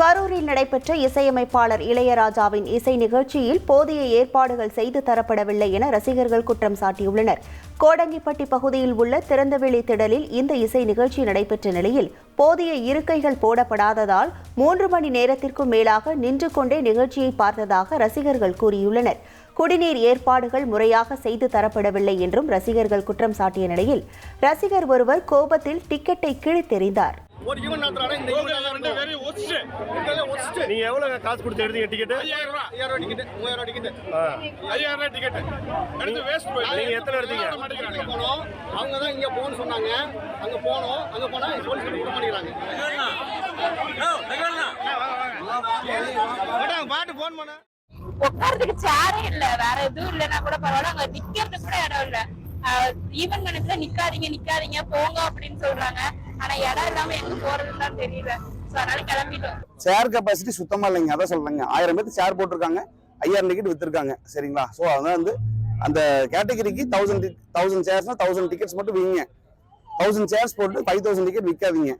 கரூரில் நடைபெற்ற இசையமைப்பாளர் இளையராஜாவின் இசை நிகழ்ச்சியில் போதிய ஏற்பாடுகள் செய்து தரப்படவில்லை என ரசிகர்கள் குற்றம் சாட்டியுள்ளனர். கோடங்கிப்பட்டி பகுதியில் உள்ள திறந்தவெளி திடலில் இந்த இசை நிகழ்ச்சி நடைபெற்ற நிலையில் போதிய இருக்கைகள் போடப்படாததால் மூன்று மணி நேரத்திற்கும் மேலாக நின்று கொண்டே நிகழ்ச்சியை பார்த்ததாக ரசிகர்கள் கூறியுள்ளனர். குடிநீர் ஏற்பாடுகள் முறையாக செய்து தரப்படவில்லை என்றும் ரசிகர்கள் குற்றம் சாட்டிய நிலையில் ரசிகர் ஒருவர் கோபத்தில் டிக்கெட்டை கிழித்தெறிந்தார். ஒரு நீங்க எவ்வளவு காசு கொடுத்து எடுத்தீங்க டிக்கெட் ஐயாயிரம் ரூபா. ஐயாயிரம் ரூபா டிக்கெட் மூவாயிரம் ரூபா டிக்கெட் ஐயாயிரம் ரூபாய் டிக்கெட் எடுத்து வேஸ்ட் நீங்க எத்தனை எடுத்தீங்க? போனோம். அவங்க தான் இங்க போகணும்னு சொன்னாங்க. அங்க போனோம். அங்க போனா போலீஸ் கிட்ட விட மாட்டேங்கிறாங்க. பாட்டு போன் பண்ண. உட்கார்றதுக்கு சேரே இல்ல. வேற எதுவும் இல்லைன்னா கூட பரவாயில்ல. அங்க நிக்கிறதுக்கு கூட இடம் இல்ல. ஈவன் கணக்குல நிக்காதீங்க நிக்காதீங்க போங்க அப்படின்னு சொல்றாங்க. ஆனா இடம் இல்லாம எங்க போறதுன்னு தான் தெரியல. சேர் கெப்பாசிட்டி சுத்தமா இல்லைங்க அதான் சொல்றேங்க. ஆயிரம் பேருக்கு சேர் போட்டிருக்காங்க ஐயாயிரம் டிக்கெட் வித்துருக்காங்க சரிங்களா? ஸோ அதான் வந்து அந்த கேட்டகரிக்கு தௌசண்ட் தௌசண்ட் சேர்ஸ்னா தௌசண்ட் டிக்கெட்ஸ் மட்டும் விங்க. தௌசண்ட் சேர்ஸ் போட்டு ஃபைவ் தௌசண்ட் டிக்கெட் விற்காதீங்க